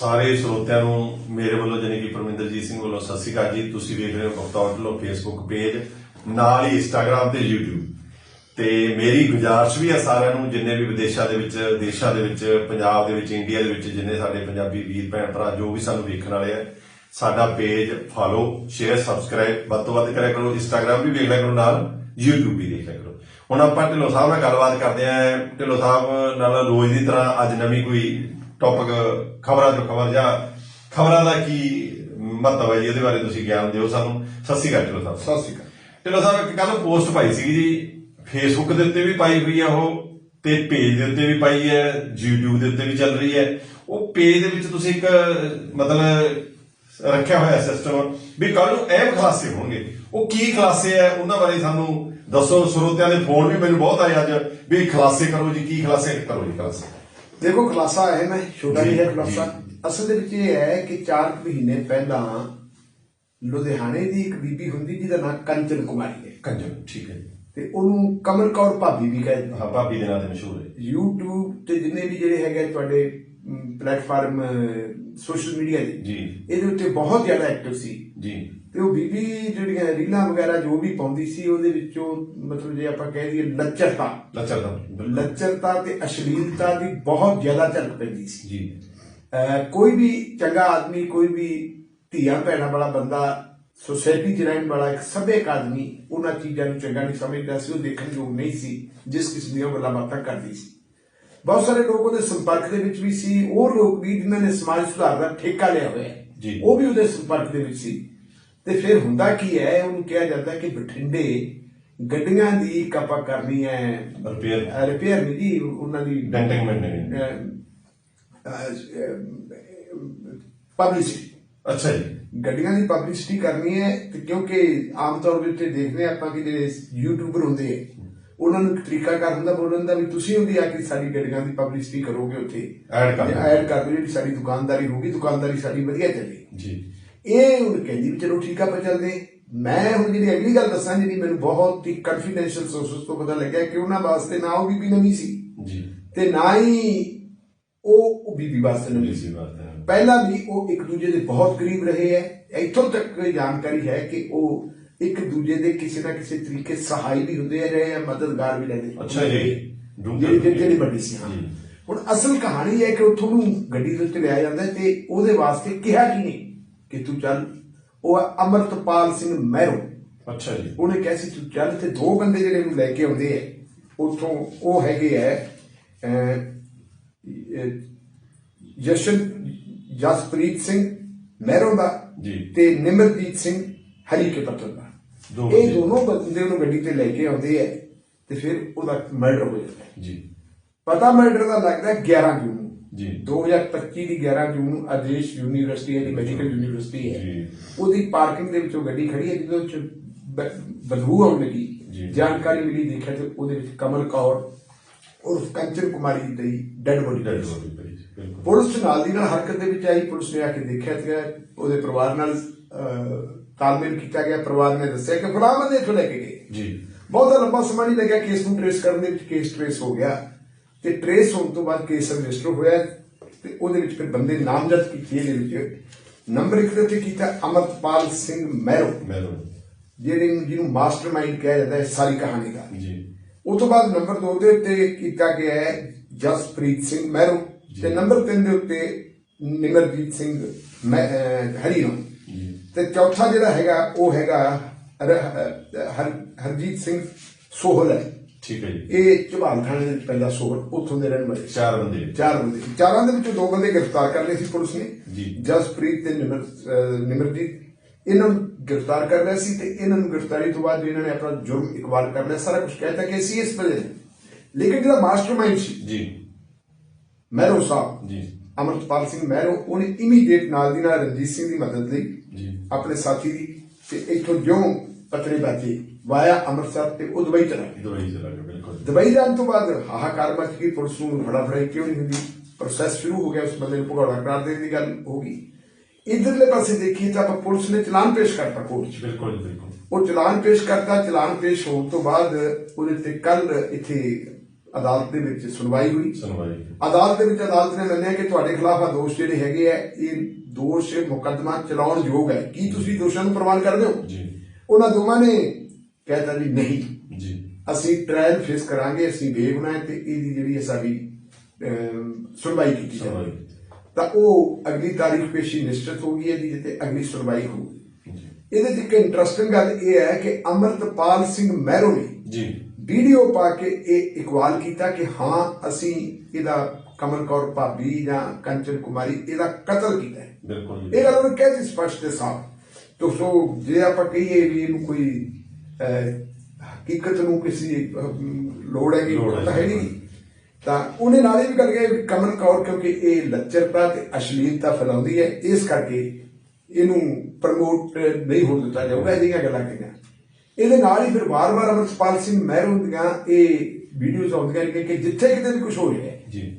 ਸਾਰੇ ਸਰੋਤਿਆਂ ਨੂੰ ਮੇਰੇ ਵੱਲੋਂ ਜਾਣੀ ਕਿ ਪਰਮਿੰਦਰਜੀਤ ਸਿੰਘ ਵੱਲੋਂ ਸਤਿ ਸ਼੍ਰੀ ਅਕਾਲ ਜੀ। ਤੁਸੀਂ ਵੇਖ ਰਹੇ ਹੋ ਬਖਤੌਰ ਢਿੱਲੋਂ ਫੇਸਬੁੱਕ ਪੇਜ ਨਾਲ ਹੀ ਇੰਸਟਾਗ੍ਰam ਤੇ YouTube ਤੇ ਮੇਰੀ ਗੁਜ਼ਾਰਿਸ਼ ਵੀ ਹੈ ਸਾਰਿਆਂ ਨੂੰ, ਜਿੰਨੇ ਵੀ ਵਿਦੇਸ਼ਾਂ ਦੇ ਵਿੱਚ, ਦੇਸ਼ਾਂ ਦੇ ਵਿੱਚ, ਪੰਜਾਬ ਦੇ ਵਿੱਚ ਇੰਡੀਆ ਦੇ ਵਿੱਚ, ਜਿੰਨੇ ਸਾਡੇ ਪੰਜਾਬੀ ਵੀਰ ਭੈਣ ਭਰਾ, ਜੋ ਵੀ ਸਾਨੂੰ ਵੇਖਣ ਵਾਲੇ ਆ, ਸਾਡਾ ਪੇਜ ਫਾਲੋ ਸ਼ੇਅਰ ਸਬਸਕ੍ਰਾਈਬ ਵੱਧ ਤੋਂ ਵੱਧ ਕਰਿਆ ਕਰੋ। ਇੰਸਟਾਗ੍ਰam ਵੀ ਵੇਖ ਲਿਆ ਕਰੋ, ਨਾਲ YouTube ਵੀ ਦੇਖ ਲਿਆ ਕਰੋ। ਹੁਣ ਆਪਾਂ ਢਿੱਲੋਂ ਸਾਹਿਬ ਨਾਲ ਗੱਲਬਾਤ ਕਰਦੇ ਆਂ। ਢਿੱਲੋਂ ਸਾਹਿਬ ਨਾਲ ਰੋਜ਼ ਦੀ ਤਰ੍ਹਾਂ ਅੱਜ ਨਵੀਂ ਕੋਈ ਟੌਪਿਕ ਖਬਰਾਂ ਤੋਂ ਖਬਰ ਜਾਂ ਖਬਰਾਂ ਦਾ ਕੀ ਮਹੱਤਵ ਹੈ ਜੀ? ਇਹਦੇ ਬਾਰੇ ਤੁਸੀਂ ਗਿਆਨ ਦਿਓ ਸਾਨੂੰ। ਸਤਿ ਸ਼੍ਰੀ ਅਕਾਲ ਢਿੱਲੋਂ ਸਾਹਿਬ। ਸਤਿ ਸ਼੍ਰੀ ਅਕਾਲ। ਢਿੱਲੋਂ ਸਾਹਿਬ ਇੱਕ ਕੱਲ ਪੋਸਟ ਪਾਈ ਸੀ ਜੀ। ਫੇਸਬੁੱਕ ਦੇ ਉੱਤੇ ਵੀ ਪਾਈ ਹੋਈ ਆ ਉਹ ਤੇ ਪੇਜ ਦੇ ਉੱਤੇ ਵੀ ਪਾਈ ਹੈ। YouTube ਦੇ ਉੱਤੇ ਵੀ ਚੱਲ ਰਹੀ ਹੈ। ਉਹ ਪੇਜ ਦੇ ਵਿੱਚ ਤੁਸੀਂ ਇੱਕ ਮਤਲਬ ਰੱਖਿਆ ਹੋਇਆ ਸਿਸਟਮ ਵੀ ਕੱਲ ਨੂੰ ਇਹ ਖਲਾਸੇ ਹੋਣਗੇ। ਉਹ ਕੀ ਖਲਾਸੇ ਹੈ ਉਹਨਾਂ ਬਾਰੇ ਸਾਨੂੰ ਦੱਸੋ। ਸਰੋਤਿਆਂ ਦੇ ਫੋਨ ਵੀ ਮੈਨੂੰ ਬਹੁਤ ਆਏ ਅੱਜ। ਵੀ ਖਲਾਸੇ ਕਰੋ ਜੀ ਕੀ ਖਲਾਸੇ ਕਰੋ ਜੀ ਖਲਾਸੇ ਦੇਖੋ ਖੁਲਾਸਾ ਹੈ ਮੈਂ ਛੋਟਾ ਜੀ। ਖੁਲਾਸਾ। ਅਸਲ ਦੇ ਵਿੱਚ ਇਹ ਹੈ ਕਿ 4 ਮਹੀਨੇ ਪਹਿਲਾਂ ਲੁਧਿਆਣੇ ਦੀ ਇੱਕ ਬੀਬੀ ਹੁੰਦੀ ਜਿਹਦਾ ਨਾਮ ਕੰਚਨ ਕੁਮਾਰੀ ਹੈ। ਕੰਜਨ ਠੀਕ ਹੈ ਤੇ ਉਹਨੂੰ ਕਮਲ ਕੌਰ ਭਾਬੀ ਵੀ ਕਹਿੰਦੇ ਹਾਂ ਭਾਬੀ ਦੇ ਨਾਂ ਤੇ ਮਸ਼ਹੂਰ ਹੈ। YouTube ਤੇ ਜਿੰਨੇ ਵੀ ਜਿਹੜੇ ਹੈਗੇ ਤੁਹਾਡੇ ਪਲੇਟਫਾਰਮ ਸੋਸ਼ਲ ਮੀਡੀਆ ਦੇ ਜੀ। ਇਹਦੇ ਉੱਤੇ ਬਹੁਤ ਜ਼ਿਆਦਾ ਐਕਟਿਵ ਸੀ। ਜੀ। ਤੇ ਉਹ ਬੀਬੀ ਜਿਹੜੀਆਂ ਰੀਲਾਂ ਵਗੈਰਾ ਜੋ ਵੀ ਪਾਉਂਦੀ ਸੀ ਉਹਦੇ ਵਿੱਚੋਂ ਮਤਲਬ ਜੇ ਆਪਾਂ ਕਹਿ ਦਈਏ ਲੱਚਰਤਾ। ਲੱਚਰ ਦਾ ਬਿਲਕੁਲ। ਲੱਚਰਤਾ ਤੇ ਅਸ਼ਲੀਲਤਾ ਦੀ ਬਹੁਤ ਜ਼ਿਆਦਾ ਝਲਕ ਪੈਂਦੀ ਸੀ। ਜੀ। ਕੋਈ ਵੀ ਚੰਗਾ ਆਦਮੀ ਕੋਈ ਵੀ ਧੀਆਂ ਭੈਣਾਂ ਵਾਲਾ ਬੰਦਾ ਸੋਸਾਇਟੀ 'ਚ ਰਹਿਣ ਵਾਲਾ ਇੱਕ ਸਭਿਅਕ ਆਦਮੀ ਉਹਨਾਂ ਚੀਜ਼ਾਂ ਨੂੰ ਚੰਗਾ ਨਹੀਂ ਸਮਝਦਾ ਸੀ ਉਹ ਦੇਖਣ ਯੋਗ ਨਹੀਂ ਸੀ ਜਿਸ ਕਿਸਮ ਦੀਆਂ ਉਹ ਗੱਲਾਂ ਬਾਤਾਂ ਕਰਦੀ ਸੀ। ਬਹੁਤ ਸਾਰੇ ਲੋਕ ਉਹਦੇ ਸੰਪਰਕ ਦੇ ਵਿੱਚ ਵੀ ਸੀ ਉਹ ਲੋਕ ਵੀ ਜਿਨ੍ਹਾਂ ਨੇ ਸਮਾਜ ਸੁਧਾਰ ਦਾ ਠੇਕਾ ਲਿਆ ਹੋਇਆ ਹੈ। ਉਹ ਵੀ ਉਹਦੇ ਸੰਪਰਕ ਦੇ ਵਿੱਚ ਸੀ। ਤੇ ਫਿਰ ਹੁੰਦਾ ਕੀ ਹੈ ਉਹਨੂੰ ਕਿਹਾ ਜਾਂਦਾ ਕਿ ਬਠਿੰਡੇ ਗੱਡੀਆਂ ਦੀ ਕਪਾ ਕਰਨੀ ਹੈ ਰਿਪੇਅਰ ਰਿਪੇਅਰ ਨਹੀਂ ਜੀ ਉਹਨਾਂ ਦੀ ਡੈਂਟਿੰਗ ਮੈਂਟੇਨੈਂਸ ਪਬਲਿਸਿਟੀ ਅੱਛਾ ਜੀ। ਗੱਡੀਆਂ ਦੀ ਪਬਲਿਸਿਟੀ ਕਰਨੀ ਹੈ ਤੇ ਕਿਉਂਕਿ ਆਮ ਤੌਰ ਉੱਤੇ ਦੇਖਦੇ ਆਪਾਂ ਕਿ ਜਿਹੜੇ ਯੂਟਿਊਬਰ ਹੁੰਦੇ ਆ ਉਹਨਾਂ ਨੂੰ ਇੱਕ ਤਰੀਕਾ ਕਰ ਹੁੰਦਾ ਬੋਲਣ ਦਾ ਵੀ ਤੁਸੀਂ ਉਹਦੀ ਆ ਕੇ ਸਾਡੀ ਗੱਡੀਆਂ ਦੀ ਪਬਲਿਸਿਟੀ ਕਰੋਗੇ ਉੱਥੇ। Add ਕਰ। ਐਡ ਕਰ ਦਿਓ ਜਿਹੜੀ ਸਾਡੀ ਦੁਕਾਨਦਾਰੀ ਹੋਊਗੀ ਦੁਕਾਨਦਾਰੀ ਸਾਡੀ ਵਧੀਆ ਚੱਲੇ। ਜੀ। ਇਹ ਹੁਣ ਕਹਿੰਦੀ ਵੀ ਚਲੋ ਠੀਕ ਆ ਆਪਾਂ ਚੱਲਦੇ। ਮੈਂ ਹੁਣ ਜਿਹੜੀ ਅਗਲੀ ਗੱਲ ਦੱਸਾਂ ਜਿਹੜੀ ਮੈਨੂੰ ਬਹੁਤ ਹੀ ਕਨਫੀਡੈਂਸ਼ੀਅਲ ਸੋਰਸਸ ਤੋਂ ਪਤਾ ਲੱਗਿਆ ਕਿ ਉਹਨਾਂ ਵਾਸਤੇ ਨਾ ਉਹ ਬੀਬੀ ਨਵੀਂ ਸੀ। ਜੀ। ਤੇ ਨਾ ਹੀ ਉਹ ਉਹ ਬੀਬੀ ਵਾਸਤੇ ਨਵੀਂ ਸੀ। ਪਹਿਲਾਂ ਵੀ ਉਹ ਇੱਕ ਦੂਜੇ ਦੇ ਬਹੁਤ ਕਰੀਬ ਰਹੇ ਹੈ। ਇੱਥੋਂ ਤੱਕ ਜਾਣਕਾਰੀ ਹੈ ਕਿ ਉਹ ਇੱਕ ਦੂਜੇ ਦੇ ਕਿਸੇ ਨਾ ਕਿਸੇ ਤਰੀਕੇ ਸਹਾਈ ਵੀ ਹੁੰਦੇ ਰਹੇ ਆ ਮਦਦਗਾਰ ਵੀ ਰਹੇ ਅੱਛਾ ਜੀ। ਜਿਹੜੀ ਜਿਹੜੀ- ਵੱਡੀ ਸੀ ਹਾਂ। ਹੁਣ ਅਸਲ ਕਹਾਣੀ ਹੈ ਕਿ ਉੱਥੋਂ ਨੂੰ ਗੱਡੀ ਦੇ ਉੱਤੇ ਲਿਆ ਜਾਂਦਾ ਤੇ ਉਹਦੇ ਵਾਸਤੇ ਕਿਹਾ ਕੀ ਨਹੀਂ ਕਿ ਤੂੰ ਚੱਲ ਉਹ ਅਮਰਤਪਾਲ ਸਿੰਘ ਮਹਿਰੋ ਅੱਛਾ ਜੀ ਉਹਨੇ ਕਿਹਾ ਸੀ ਤੂੰ ਚੱਲ ਤੇ ਦੋ ਬੰਦੇ ਜਿਹੜੇ ਨੂੰ ਲੈ ਕੇ ਆਉਂਦੇ ਐ ਉੱਥੋਂ ਉਹ ਹੈਗੇ ਐ ਜਸ਼ਨ ਜਸਪ੍ਰੀਤ ਸਿੰਘ ਮਹਿਰੋਂ ਦਾ ਜੀ। ਤੇ ਨਿਮਰਜੀਤ ਸਿੰਘ ਹਰੀ ਕੇ ਪੱਤਨ ਦਾ ਇਹ। ਦੋਨੋਂ ਬੰਦੇ ਉਹਨੂੰ ਗੱਡੀ ਤੇ ਲੈ ਕੇ ਆਉਂਦੇ ਐ ਤੇ ਫਿਰ ਉਹਦਾ ਮਰਡਰ ਹੋ ਜਾਂਦਾ ਹੈ। ਜੀ। ਪਤਾ ਮਰਡਰ ਦਾ ਲੱਗਦਾ ਹੈ 11 ਜੂਨ ਨੂੰ। ਜੀ। 2025 ਦੀ 11 ਜੂਨ ਨੂੰ ਆਦੇਸ਼ ਯੂਨੀਵਰਸਿਟੀ ਹੈ ਦੀ ਮੈਡੀਕਲ ਯੂਨੀਵਰਸਿਟੀ ਹੈ। ਜੀ। ਉਹਦੀ ਪਾਰਕਿੰਗ ਦੇ ਵਿੱਚੋਂ ਗੱਡੀ ਖੜੀ ਹੈ ਜਿਹਦੇ ਵਿੱਚ ਬ- ਬਦਬੂ ਆਉਣ ਲੱਗੀ। ਜਾਣਕਾਰੀ ਮਿਲੀ ਦੇਖਿਆ ਤੇ ਉਹਦੇ ਵਿੱਚ ਕਮਲ ਕੌਰ ਉਰਫ ਕੰਚਨ ਕੁਮਾਰੀ ਦੀ ਡੈਡ ਬੋਡੀ ਡੈਡ ਬੋਡੀ ਪਈ ਸੀ, ਬਿਲਕੁਲ। ਪੁਲਿਸ ਨਾਲ ਦੀ ਨਾਲ ਹਰਕਤ ਦੇ ਵਿੱਚ ਆਈ ਪੁਲਿਸ ਨੇ ਆ ਕੇ ਦੇਖਿਆ ਤੇ ਉਹਦੇ ਪਰਿਵਾਰ ਨਾਲ ਅਹ, ਤਾਲਮੇਲ ਕੀਤਾ ਗਿਆ ਪਰਿਵਾਰ ਨੇ ਦੱਸਿਆ ਕਿ ਫਲਾਣਾ ਬੰਦੇ ਇੱਥੋਂ ਲੈ ਕੇ ਗਏ। ਜੀ। ਬਹੁਤਾ ਲੰਬਾ ਸਮਾਂ ਨਹੀਂ ਲੱਗਿਆ ਕੇਸ ਨੂੰ ਟ੍ਰੇਸ ਕਰਨ ਦੇ ਵਿੱਚ ਕੇਸ ਟ੍ਰੇਸ ਹੋ ਗਿਆ। ਤੇ ਟ੍ਰੇਸ ਹੋਣ ਤੋਂ ਬਾਅਦ ਕੇਸ ਰਜਿਸਟਰ ਹੋਇਆ ਤੇ ਉਹਦੇ ਵਿੱਚ ਫਿਰ ਬੰਦੇ ਨਾਮਜ਼ਦ ਕੀਤੇ ਇਹਦੇ ਵਿੱਚ। ਨੰਬਰ ਇੱਕ ਦੇ ਉੱਤੇ ਕੀਤਾ ਅਮਰਪਾਲ ਸਿੰਘ ਮਹਿਰੋ ਮੈਡਮ ਜਿਹੜੇ ਨੂੰ ਜਿਹਨੂੰ ਮਾਸਟਰਮਾਈਂਡ ਕਿਹਾ ਜਾਂਦਾ ਹੈ ਸਾਰੀ ਕਹਾਣੀ ਦਾ। ਜੀ। ਉਸ ਤੋਂ ਬਾਅਦ ਨੰਬਰ 2 ਦੇ ਉੱਤੇ ਕੀਤਾ ਗਿਆ ਹੈ ਜਸਪ੍ਰੀਤ ਸਿੰਘ ਮਹਿਰੋ ਤੇ ਨੰਬਰ 3 ਦੇ ਉੱਤੇ ਨਿਮਰਜੀਤ ਸਿੰਘ ਜੀ ਤੇ ਚੌਥਾ ਜਿਹੜਾ ਹੈਗਾ ਉਹ ਹੈਗਾ ਹਰਜੀਤ ਸਿੰਘ ਸੋਹਲ ਹੈ। ਠੀਕ ਹੈ ਜੀ। ਇਹ ਝਬਾਲ ਥਾਣੇ ਦੇ ਪੈਂਦਾ ਸੋਹਲ ਉੱਥੋਂ ਦੇ ਰਹਿਣ ਵਾਲੇ। ਚਾਰ ਬੰਦੇ ਚਾਰ ਬੰਦੇ। ਸੀ। ਚਾਰਾਂ ਦੇ ਵਿੱਚੋਂ ਦੋ ਬੰਦੇ ਗ੍ਰਿਫਤਾਰ ਕਰ ਲਏ ਸੀ ਪੁਲਿਸ ਨੇ। ਜੀ। ਜਸਪ੍ਰੀਤ ਤੇ ਨਿਮਰ ਨਿਮਰਜੀਤ। ਇਹਨਾਂ ਨੂੰ ਗ੍ਰਿਫਤਾਰ ਕਰ ਲਿਆ ਸੀ ਤੇ ਇਹਨਾਂ ਨੂੰ ਗ੍ਰਿਫਤਾਰੀ ਤੋਂ ਬਾਅਦ ਇਹਨਾਂ ਨੇ ਆਪਣਾ ਜੁਰਮ ਇਕਬਾਲ ਕਰ ਲਿਆ। ਸਾਰਾ ਕੁਝ ਕਹਿਤਾ ਕਿ ਅਸੀਂ ਇਸ ਵਜ੍ਹਾ ਲੇਕਿਨ ਜਿਹੜਾ ਮਾਸਟਰਮਾਈਂਡ ਸੀ ਜੀ। ਮਹਿਰੋ ਸਾਹਿਬ ਜੀ। ਅਮਰਪਾਲ ਸਿੰਘ ਮਹਿਰੋ ਉਹਨੇ ਇਮੀਡੀਏਟ ਨਾਲ ਦੀ ਨਾਲ ਰਣਜੀਤ ਸਿੰਘ ਦੀ ਮਦਦ ਲਈ ਆਪਣੇ ਸਾਥੀ ਦੀ ਤੇ ਇੱਥੋਂ ਜਿਉਂ ਪਤਰੇ ਬਾਜੇ ਵਾਇਆ ਅੰਮ੍ਰਿਤਸਰ ਤੇ ਉਹ ਦੁਬਈ ਚਲਾ ਗਿਆ ਦੁਬਈ ਚਲਾ ਗਿਆ ਬਿਲਕੁਲ। ਦੁਬਈ ਜਾਣ ਤੋਂ ਬਾਅਦ ਹਾਹਾਕਾਰ ਮਚ ਗਈ ਪੁਲਿਸ ਨੂੰ ਫੜਾ ਫੜਾਈ ਕਿਉਂ ਨਹੀਂ ਹੁੰਦੀ? ਪ੍ਰੋਸੈਸ ਸ਼ੁਰੂ ਹੋ ਗਿਆ ਉਸ ਬੰਦੇ ਨੂੰ ਭਗੌੜਾ ਕਰਾਰ ਦੇਣ ਦੀ ਗੱਲ ਹੋ ਗਈ। ਇਧਰਲੇ ਪਾਸੇ ਦੇਖੀਏ ਤਾਂ ਆਪਾਂ ਪੁਲਿਸ ਨੇ ਚਲਾਨ ਪੇਸ਼ ਕਰਤਾ ਕੋਰਟ 'ਚ। ਬਿਲਕੁਲ ਬਿਲਕੁਲ। ਉਹ ਚਲਾਨ ਪੇਸ਼ ਕਰਤਾ ਚਲਾਨ ਪੇਸ਼ ਹੋਣ ਤੋਂ ਬਾਅਦ ਉਹਦੇ ਤੇ ਕੱਲ ਇੱਥੇ ਅਦਾਲਤ ਦੇ ਵਿੱਚ ਸੁਣਵਾਈ ਹੋਈ। ਸੁਣਵਾਈ। ਅਦਾਲਤ ਦੇ ਵਿੱਚ ਅਦਾਲਤ ਨੇ ਮੰਨਿਆ ਕਿ ਤੁਹਾਡੇ ਖਿਲਾਫ ਆ ਦੋਸ਼ ਜਿਹੜੇ ਹੈਗੇ ਆ ਇਹ ਦੋਸ਼ ਮੁਕੱਦਮਾ ਚਲਾਉਣ ਯੋਗ ਹੈ। ਕੀ ਤੁਸੀਂ ਦੋਸ਼ਾਂ ਨੂੰ ਪ੍ਰਵਾਨ ਕਰਦੇ ਹੋ? ਜੀ। ਉਹਨਾਂ ਦੋਵਾਂ ਨੇ ਕਹਿਤਾ ਜੀ ਨਹੀਂ। ਜੀ। ਅਸੀਂ ਟ੍ਰਾਇਲ ਫੇਸ ਕਰਾਂਗੇ ਅਸੀਂ ਬੇਗੁਨਾਹ ਤੇ ਇਹਦੀ ਜਿਹੜੀ ਹੈ ਸਾਡੀ ਸੁਣਵਾਈ ਕੀਤੀ ਜਾਵੇ। ਤਾਂ ਉਹ ਅਗਲੀ ਤਾਰੀਖ ਪੇਸ਼ੀ ਨਿਸ਼ਚਿਤ ਹੋ ਗਈ ਹੈ ਜੀ ਜਿੱਤੇ ਅਗਲੀ ਸੁਣਵਾਈ ਹੋਊਗੀ ਇਹਦੇ 'ਚ ਇੱਕ ਇੰਟਰਸਟਿੰਗ ਗੱਲ ਇਹ ਹੈ ਕਿ ਅਮਰਤਪਾਲ ਸਿੰਘ ਮਹਿਰੋ ਨੇ ਜੀ। ਵੀਡੀਓ ਪਾ ਕੇ ਇਹ ਇਕਵਾਲ ਕੀਤਾ ਕਿ ਹਾਂ ਅਸੀਂ ਇਹਦਾ ਕਮਲ ਕੌਰ ਭਾਬੀ ਜਾਂ ਕੰਚਨ ਕੁਮਾਰੀ ਇਹਦਾ ਕਤਲ ਕੀਤਾ ਹੈ। ਬਿਲਕੁਲ ਇਹ ਗੱਲ ਉਹਨੇ ਕਹਿ ਦਿੱਤੀ ਸਪਸ਼ਟ ਤੇ ਸਾਫ਼ ਤੋ ਸੋ ਜੇ ਆਪਾਂ ਕਹੀਏ ਵੀ ਇਹਨੂੰ ਕੋਈ ਹਕੀਕਤ ਨੂੰ ਕਿਸੇ ਲੋੜ ਹੈ ਕਿ ਲੋੜ ਹੈ ਹੈ ਨਹੀਂ। ਤਾਂ ਉਹਨੇ ਨਾਲ ਇਹ ਵੀ ਗੱਲ ਕਹੀ ਵੀ ਕਮਲ ਕੌਰ ਕਿਉਂਕਿ ਇਹ ਲੱਚਰਤਾ ਤੇ ਅਸ਼ਲੀਲਤਾ ਫੈਲਾਉਂਦੀ ਹੈ ਇਸ ਕਰਕੇ ਇਹਨੂੰ ਪ੍ਰਮੋਟ ਨਹੀਂ ਹੋਣ ਦਿੱਤਾ ਜਾਊਗਾ ਇਹਦੀਆਂ ਗੱਲਾਂ ਕਹੀਆਂ। ਇਹਦੇ ਨਾਲ ਹੀ ਫਿਰ ਵਾਰ-ਵਾਰ ਅਮਰਪਾਲ ਸਿੰਘ ਮਹਿਰੋਂ ਦੀਆਂ ਇਹ ਵੀਡੀਓਜ਼ ਆਉਂਦੀਆਂ ਨੇ ਕਿ ਜਿੱਥੇ ਕਿਤੇ ਵੀ ਕੁਝ ਹੋ ਰਿਹਾ।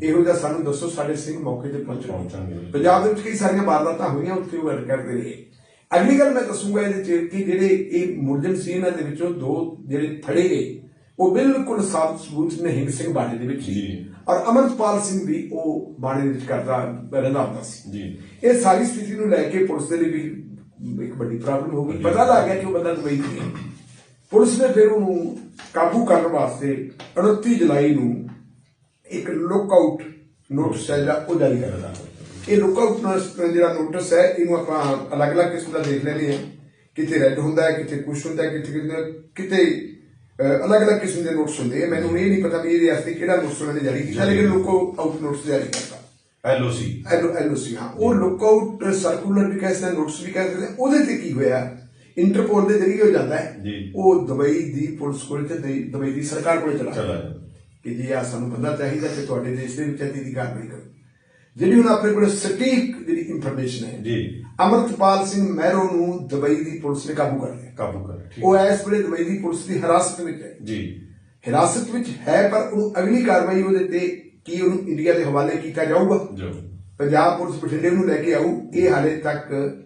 ਇਹੋ ਜਿਹਾ ਸਾਨੂੰ ਦੱਸੋ ਸਾਡੇ ਸਿੰਘ ਮੌਕੇ ਤੇ ਪਹੁੰਚਣਗੇ। ਪੰਜਾਬ ਦੇ ਵਿੱਚ ਕਈ ਸਾਰੀਆਂ ਵਾਰਦਾਤਾਂ ਹੋਈਆਂ ਉੱਥੇ ਉਹ ਗੱਲ ਕਰਦੇ ਰਹੇ। ਅਗਲੀ ਗੱਲ ਮੈਂ ਦੱਸੂਗਾ ਇਹਦੇ ਚ ਕਿ ਜਿਹੜੇ ਇਹ ਮੁਲਜ਼ਮ ਸੀ ਇਹਨਾਂ ਦੇ ਵਿੱਚੋਂ ਦੋ ਜਿਹੜੇ ਫੜੇ ਗਏ ਉਹ ਬਿਲਕੁਲ ਸਾਬਤ ਸਬੂਤ ਨਿਹੰਗ ਸਿੰਘ ਬਾਣੇ ਦੇ ਵਿੱਚ। ਜੀ। ਔਰ ਅਮਰਪਾਲ ਸਿੰਘ ਵੀ ਉਹ ਬਾਣੇ ਦੇ ਵਿੱਚ ਕਰਦਾ ਰਹਿੰਦਾ ਹੁੰਦਾ ਸੀ। ਜੀ। ਇਹ ਸਾਰੀ ਸਥਿਤੀ ਨੂੰ ਲੈ ਕੇ ਪੁਲਿਸ ਦੇ ਲਈ ਵੀ ਇੱਕ ਵੱਡੀ ਪ੍ਰੋਬਲਮ ਹੋ ਗਈ। ਪਤਾ ਲੱਗ ਗਿਆ ਕਿ ਉਹ ਬੰਦਾ ਦੁਬਈ ਤੋਂ ਹੈ ਪੁਲਿਸ ਨੇ ਫਿਰ ਉਹਨੂੰ ਕਾਬੂ ਕਰਨ ਵਾਸਤੇ 29 ਜੁਲਾਈ ਨੂੰ ਇੱਕ ਲੁੱਕਆਊਟ ਨੋਟਿਸ ਹੈ ਜਿਹੜਾ ਉਹ ਜਾਰੀ ਕਰਦਾ ਇਹ ਲੁੱਕਆਊਟ ਜਿਹੜਾ ਨੋਟਿਸ ਹੈ ਇਹਨੂੰ ਆਪਾਂ ਅਲੱਗ-ਅਲੱਗ ਕਿਸਮ ਦਾ ਦੇਖ ਲੈਂਦੇ ਹਾਂ। ਕਿਤੇ ਰੈੱਡ ਹੁੰਦਾ ਹੈ ਕਿਤੇ ਕੁਛ ਹੁੰਦਾ ਹੈ ਕਿਤੇ ਕਿਤੇ ਅਲੱਗ-ਅਲੱਗ ਕਿਸਮ ਦੇ ਨੋਟਿਸ ਹੁੰਦੇ ਆ। ਮੈਨੂੰ ਇਹ ਨਹੀਂ ਪਤਾ ਵੀ ਇਹਦੇ ਵਾਸਤੇ ਕਿਹੜਾ ਨੋਟਿਸ ਉਹਨਾਂ ਨੇ ਜਾਰੀ ਕੀਤਾ ਲੇਕਿਨ ਲੁੱਕਆਊਟ ਨੋਟਿਸ ਜਾਰੀ ਕਰਤਾ। ਐਲਓਸੀ ਐਲਓਸੀ ਹਾਂ। ਉਹ ਲੁੱਕਆਊਟ ਸਰਕੂਲਰ ਵੀ ਕਹਿੰਦੇ ਨੋਟਿਸ ਵੀ ਕਹਿੰਦੇ ਉਹਦੇ ਤੇ ਕੀ ਹੋਇਆ? ਇੰਟਰਪੋਲ ਦੇ ਜ਼ਰੀਏ ਹੋ ਜਾਂਦਾ ਹੈ। ਉਹ ਦੁਬਈ ਦੀ ਪੁਲਿਸ ਕੋਲ ਤੇ ਦੁਬਈ- ਦੀ ਸਰਕਾਰ ਕੋਲ ਚਲਾ ਜਾਂਦਾ। ਕਿ ਜੀ ਆ ਸਾਨੂੰ ਬੰਦਾ ਚਾਹੀਦਾ ਕਿ ਤੁਹਾਡੇ ਦੇਸ਼ ਦੇ ਵਿੱਚ ਇਹਦੀ ਦੀ ਕਾਰਵਾਈ ਕਰੋ। ਜਿਹੜੀ ਹੁਣ ਆਪਣੇ ਕੋਲ ਸਟੀਕ ਜਿਹੜੀ ਇਨਫੋਰਮੇਸ਼ਨ ਹੈ। ਜੀ। ਅਮਰਤਪਾਲ ਸਿੰਘ ਮਹਿਰੋ ਨੂੰ ਦੁਬਈ ਦੀ ਪੁਲਿਸ ਨੇ ਕਾਬੂ ਕਰ ਲਿਆ। ਕਾਬੂ ਕਰ ਠੀਕ। ਉਹ ਇਸ ਵੇਲੇ ਦੁਬਈ ਦੀ ਪੁਲਿਸ ਦੀ ਹਿਰਾਸਤ ਵਿੱਚ ਹੈ। ਜੀ। ਹਿਰਾਸਤ ਵਿੱਚ ਹੈ ਪਰ ਉਹਨੂੰ ਅਗਲੀ ਕਾਰਵਾਈ ਉਹਦੇ ਤੇ ਕੀ ਉਹਨੂੰ ਇੰਡੀਆ ਦੇ ਹਵਾਲੇ ਕੀਤਾ ਜਾਊਗਾ? ਜੋ ਪੰਜਾਬ ਪੁਲਿਸ ਬਠਿੰਡੇ ਨੂੰ ਲੈ ਕੇ ਆਊ। ਇਹ ਹਾਲੇ ਤੱਕ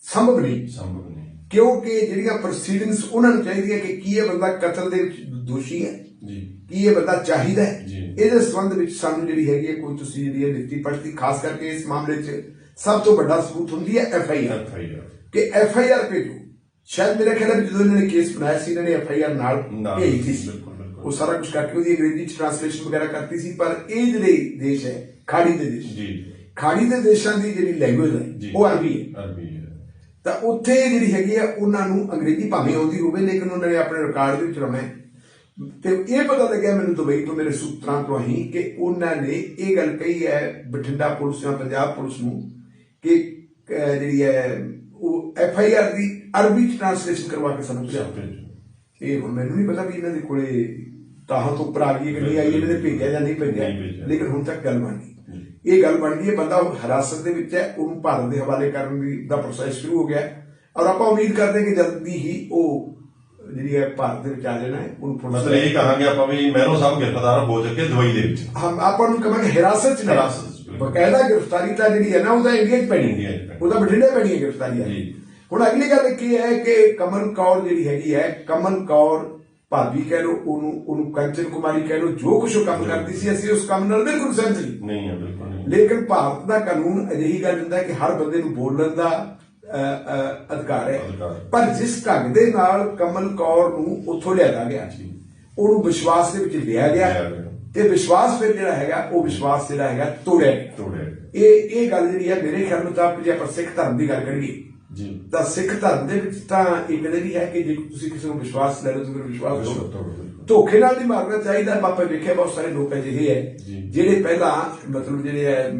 ਸੰਭਵ ਨਹੀਂ। ਸੰਭਵ ਨਹੀਂ। ਕਿਉਂਕਿ ਜਿਹੜੀਆਂ ਪ੍ਰੋਸੀਡਿੰਗਸ ਉਹਨਾਂ ਨੂੰ ਚਾਹੀਦੀ ਹੈ ਕਿ ਕੀ ਇਹ ਬੰਦਾ ਕਤਲ ਦੇ ਵਿੱਚ ਦੋਸ਼ੀ ਹੈ ਜੀ। ਕੀ ਇਹ ਬੰਦਾ ਚਾਹੀਦਾ ਹੈ। ਇਹਦੇ ਸੰਬੰਧ ਵਿੱਚ ਸਾਨੂੰ ਜਿਹੜੀ ਹੈਗੀ ਹੈ ਕੋਈ ਤੁਸੀਂ ਜਿਹੜੀ ਲਿਖਤੀ ਪੜਤੀ ਖਾਸ ਕਰਕੇ ਇਸ ਮਾਮਲੇ 'ਚ ਸਭ ਤੋਂ ਵੱਡਾ ਸਬੂਤ ਹੁੰਦੀ ਹੈ ਐਫ ਆਈ ਆਰ। ਕਿ ਐਫ ਆਈ ਆਰ ਭੇਜੋ। ਸ਼ਾਇਦ ਮੇਰੇ ਖਿਆਲ ਵਿੱਚ ਜਦੋਂ ਇਹਨਾਂ ਨੇ ਕੇਸ ਬਣਾਇਆ ਸੀ ਇਹਨਾਂ ਨੇ ਐਫ ਆਈ ਆਰ ਨਾਲ ਭੇਜੀ ਸੀ। ਉਹ ਸਾਰਾ ਕੁਝ ਕਰਕੇ ਉਹਦੀ ਅੰਗਰੇਜ਼ੀ ਚ ਟ੍ਰਾਂਸਲੇਸ਼ਨ ਵਗੈਰਾ ਕਰਤੀ ਸੀ ਪਰ ਇਹ ਜਿਹੜੇ ਦੇਸ਼ ਹੈ ਖਾੜੀ ਦੇ ਦੇਸ਼ ਜੀ। ਖਾੜੀ ਦੇ ਦੇਸ਼ਾਂ ਦੀ ਜਿਹੜੀ ਲੈਂਗੁਏਜ ਹੈ ਉਹ ਅਰਬੀ ਹੈ। ਅਰਬੀ ਹੈ। ਤਾਂ ਉੱਥੇ ਜਿਹੜੀ ਹੈਗੀ ਆ ਉਹਨਾਂ ਨੂੰ ਅੰਗਰੇਜ਼ੀ ਭਾਵੇਂ ਆਉਂਦੀ ਹੋਵੇ ਲੇਕਿਨ ਉਹਨਾਂ ਨੇ ਆਪਣੇ ਰਿਕਾਰਡ ਦੇ ਵਿੱਚ ਹੈ ਤੇ ਇਹ ਪਤਾ ਲੱਗਿਆ ਮੈਨੂੰ ਦੁਬਈ ਤੋਂ ਮੇਰੇ ਸੂਤਰਾਂ ਤੋਂ ਹੀ ਕਿ ਉਹਨਾਂ ਨੇ ਇਹ ਗੱਲ ਕਹੀ ਹੈ ਬਠਿੰਡਾ ਪੁਲਿਸ ਜਾਂ ਪੰਜਾਬ ਪੁਲਿਸ ਨੂੰ ਕਿ ਜਿਹੜੀ ਹੈ ਉਹ ਐਫ ਆਈ ਆਰ ਦੀ ਅਰਬੀ ਚ ਟ੍ਰਾਂਸਲੇਸ਼ਨ ਕਰਵਾ ਕੇ ਸਾਨੂੰ ਭੇਜੋ। ਇਹ ਹੁਣ ਮੈਨੂੰ ਨਹੀਂ ਪਤਾ ਵੀ ਇਹਨਾਂ ਦੇ ਕੋਲੇ ਤਾਹਾਂ ਤੋਂ ਉੱਪਰ ਆ ਗਈ ਕਿ ਨਹੀਂ ਆਈ ਇਹਨਾਂ ਨੇ ਭੇਜਿਆ ਜਾਂ ਨਹੀਂ ਭੇਜਿਆ। ਭੇਜਿਆ। ਲੇਕਿਨ ਹੁਣ ਤੱਕ ਗੱਲ ਬਣ ਇਹ ਗੱਲ ਬਣ ਗਈ ਹੈ ਬੰਦਾ ਹਿਰਾਸਤ ਦੇ ਵਿੱਚ ਹੈ ਉਹਨੂੰ ਭਾਰਤ ਦੇ ਹਵਾਲੇ ਕਰਨ ਦੀ ਦਾ ਪ੍ਰੋਸੈਸ ਸ਼ੁਰੂ ਹੋ ਗਿਆ ਹੈ। ਔਰ ਆਪਾਂ ਉਮੀਦ ਕਰਦੇ ਹਾਂ ਕਿ ਜਲਦੀ ਹੀ ਉਹ ਜਿਹੜੀ ਹੈ ਭਾਰਤ ਦੇ ਵਿੱਚ ਆ ਜਾਣਾ ਹੈ ਉਹਨੂੰ ਪੁਲਿਸ ਮਤਲਬ ਇਹ ਕਹਾਂਗੇ ਆਪਾਂ ਵੀ ਮਹਿਰੋ ਸਾਹਿਬ ਗ੍ਰਿਫਤਾਰ ਹੋ ਚੁੱਕੇ ਦੁਬਈ ਦੇ ਵਿੱਚ ਹਮ ਆਪਾਂ ਨੂੰ ਕਹਾਂਗੇ ਹਿਰਾਸਤ ਚ ਨਹੀਂ ਹਿਰਾਸਤ। ਬਕਾਇਦਾ ਗ੍ਰਿਫਤਾਰੀ ਤਾਂ ਜਿਹੜੀ ਹੈ ਨਾ ਉਹਦਾ ਇੰਡੀਆ ਚ ਪੈਣੀ ਪੈਣੀ। ਉਹਦਾ ਬਠਿੰਡੇ ਪੈਣੀ ਹੈ ਗ੍ਰਿਫਤਾਰੀ ਜੀ। ਹੁਣ ਅਗਲੀ ਗੱਲ ਕੀ ਹੈ ਕਿ ਕਮਲ ਕੌਰ ਜਿਹੜੀ ਹੈਗੀ ਹੈ ਕਮਲ ਕੌਰ ਭਾਬੀ ਕਹਿ ਲੋ ਉਹਨੂੰ ਉਹਨੂੰ ਕੰਚਨ ਕੁਮਾਰੀ ਕਹਿ ਲੋ ਜੋ ਉਹ ਕੰਮ ਕਰਦੀ ਸੀ ਅਸੀਂ ਉਸ ਕੰਮ ਨਾਲ ਬਿਲਕੁਲ ਸਹਿਮਤ ਨਹੀਂ ਨਹੀਂ ਹੈ ਬਿਲਕੁਲ ਨਹੀਂ। ਲੇਕਿਨ ਭਾਰਤ ਦਾ ਕਾਨੂੰਨ ਅਜਿਹੀ ਗੱਲ ਦਿੰਦਾ ਹੈ ਕਿ ਹਰ ਬੰਦੇ ਨੂੰ ਬੋਲਣ ਦਾ ਅਧਿਕਾਰ ਹੈ। ਪਰ ਜਿਸ ਢੰਗ ਦੇ ਨਾਲ ਕਮਲ ਕੌਰ ਨੂੰ ਉੱਥੋਂ ਲਿਆਂਦਾ ਗਿਆ ਜੀ। ਉਹਨੂੰ ਵਿਸ਼ਵਾਸ ਦੇ ਵਿੱਚ ਲਿਆ ਗਿਆ। ਤੇ ਵਿਸ਼ਵਾਸ ਫਿਰ ਜਿਹੜਾ ਹੈਗਾ ਉਹ ਵਿਸ਼ਵਾਸ ਜਿਹੜਾ ਹੈਗਾ ਤੋੜਿਆ ਤੋੜਿਆ ਇਹ ਇਹ ਗੱਲ ਜਿਹੜੀ ਹੈ ਮੇਰੇ ਖਿਆਲ ਮੁਤਾਬਕ ਜੇ ਆਪਾਂ ਸਿੱਖ ਧਰਮ ਦੀ ਗੱਲ ਕਰੀਏ ਜੀ ਤਾਂ ਸਿੱਖ ਧਰਮ ਦੇ ਵਿੱਚ ਤਾਂ ਇਹ ਕਦੇ ਵੀ ਹੈ ਕਿ ਜੇ ਤੁਸੀਂ ਕਿਸੇ ਨੂੰ ਵਿਸ਼ਵਾਸ ਲੈ ਲਓ ਤਾਂ ਫਿਰ ਵਿਸ਼ਵਾਸ ਬਿਲਕੁਲ। ਧੋਖੇ ਨਾਲ ਨਹੀਂ ਮਾਰਨਾ ਚਾਹੀਦਾ ਪਾਪਾ ਵੇਖਿਆ ਬਹੁਤ ਸਾਰੇ ਲੋਕ ਅਜਿਹੇ ਹੈ। ਜਿਹੜੇ ਪਹਿਲਾਂ ਮਤਲਬ ਜਿਹੜੇ ਹੈ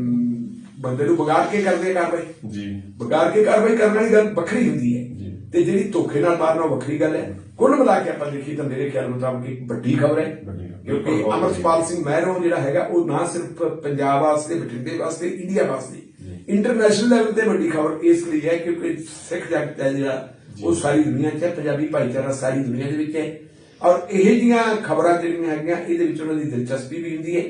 ਬੰਦੇ ਨੂੰ ਵਿਗਾੜ ਕੇ ਕਰਦੇ ਕਾਰਵਾਈ ਜੀ ਵਿਗਾੜ ਕੇ ਕਾਰਵਾਈ ਕਰਨ ਵਾਲੀ ਗੱਲ ਵੱਖਰੀ ਹੁੰਦੀ ਹੈ। ਤੇ ਜਿਹੜੀ ਧੋਖੇ ਨਾਲ ਮਾਰਨਾ ਵੱਖਰੀ ਗੱਲ ਹੈ ਕੁੱਲ ਮਿਲਾ ਕੇ ਆਪਾਂ ਦੇਖੀਏ ਤਾਂ ਮੇਰੇ ਖਿਆਲ ਮੁਤਾਬਕ ਇੱਕ ਵੱਡੀ ਖਬਰ ਹੈ। ਕਿਉਂਕਿ ਅਮਰਪਾਲ ਸਿੰਘ ਮਹਿਰੋ ਜਿਹੜਾ ਹੈਗਾ ਉਹ ਨਾ ਸਿਰਫ ਪੰਜਾਬ ਵਾਸਤੇ ਬਠਿੰਡੇ ਵਾਸਤੇ ਇੰਡੀਆ ਵਾਸਤੇ ਇੰਟਰਨੈਸ਼ਨਲ ਲੈਵਲ ਤੇ ਵੱਡੀ ਖਬਰ ਇਸ ਲਈ ਹੈ ਕਿਉਂਕਿ ਸਿੱਖ ਜਗਤ ਹੈ ਜਿਹੜਾ ਉਹ ਸਾਰੀ ਦੁਨੀਆ 'ਚ ਹੈ ਪੰਜਾਬੀ ਭਾਈਚਾਰਾ ਸਾਰੀ ਦੁਨੀਆ ਦੇ ਵਿੱਚ ਹੈ। ਔਰ ਇਹ ਜੀਆਂ ਖਬਰਾਂ ਜਿਹੜੀਆਂ ਹੈਗੀਆਂ ਇਹਦੇ ਵਿੱਚ ਉਹਨਾਂ ਦੀ ਦਿਲਚਸਪੀ ਵੀ ਹੁੰਦੀ ਹੈ।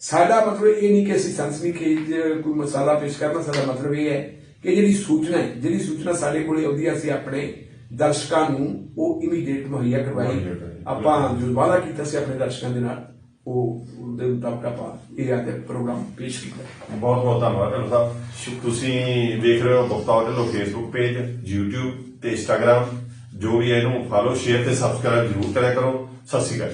ਸਾਡਾ ਮਤਲਬ ਇਹ ਨਹੀਂ ਕਿ ਅਸੀਂ ਸਨਸਨੀ ਖੇਜ ਕੋਈ ਮਸਾਲਾ ਪੇਸ਼ ਕਰਨਾ ਸਾਡਾ ਮਤਲਬ ਇਹ ਹੈ ਕਿ ਜਿਹੜੀ ਸੂਚਨਾ ਹੈ ਜਿਹੜੀ ਸੂਚਨਾ ਸਾਡੇ ਕੋਲੇ ਆਉਂਦੀ ਹੈ ਅਸੀਂ ਆਪਣੇ ਦਰਸ਼ਕਾਂ ਨੂੰ ਉਹ ਇਮੀਡੀਏਟ ਮੁਹੱਈਆ ਕਰਵਾਈ। ਆਪਾਂ ਜੋ ਵਾਅਦਾ ਕੀਤਾ ਸੀ ਆਪਣੇ ਦਰਸ਼ਕਾਂ ਦੇ ਨਾਲ ਉਹ ਉਹਦੇ ਮੁਤਾਬਕ ਆਪਾਂ ਇਹ ਅੱਜ ਪ੍ਰੋਗਰਾਮ ਪੇਸ਼ ਕੀਤਾ। ਬਹੁਤ ਬਹੁਤ ਧੰਨਵਾਦ ਢਿੱਲੋਂ ਸਾਹਿਬ। ਤੁਸੀਂ ਵੇਖ ਰਹੇ ਹੋ Bakhtaur Dhillon Facebook page YouTube ਤੇ Instagram ਜੋ ਵੀ ਇਹਨੂੰ ਫਾਲੋ ਸ਼ੇਅਰ ਤੇ ਸਬਸਕ੍ਰਾਈਬ ਜ਼ਰੂਰ ਕਰਿਆ ਕਰੋ। ਸਤਿ ਸ਼੍ਰੀ ਅਕਾਲ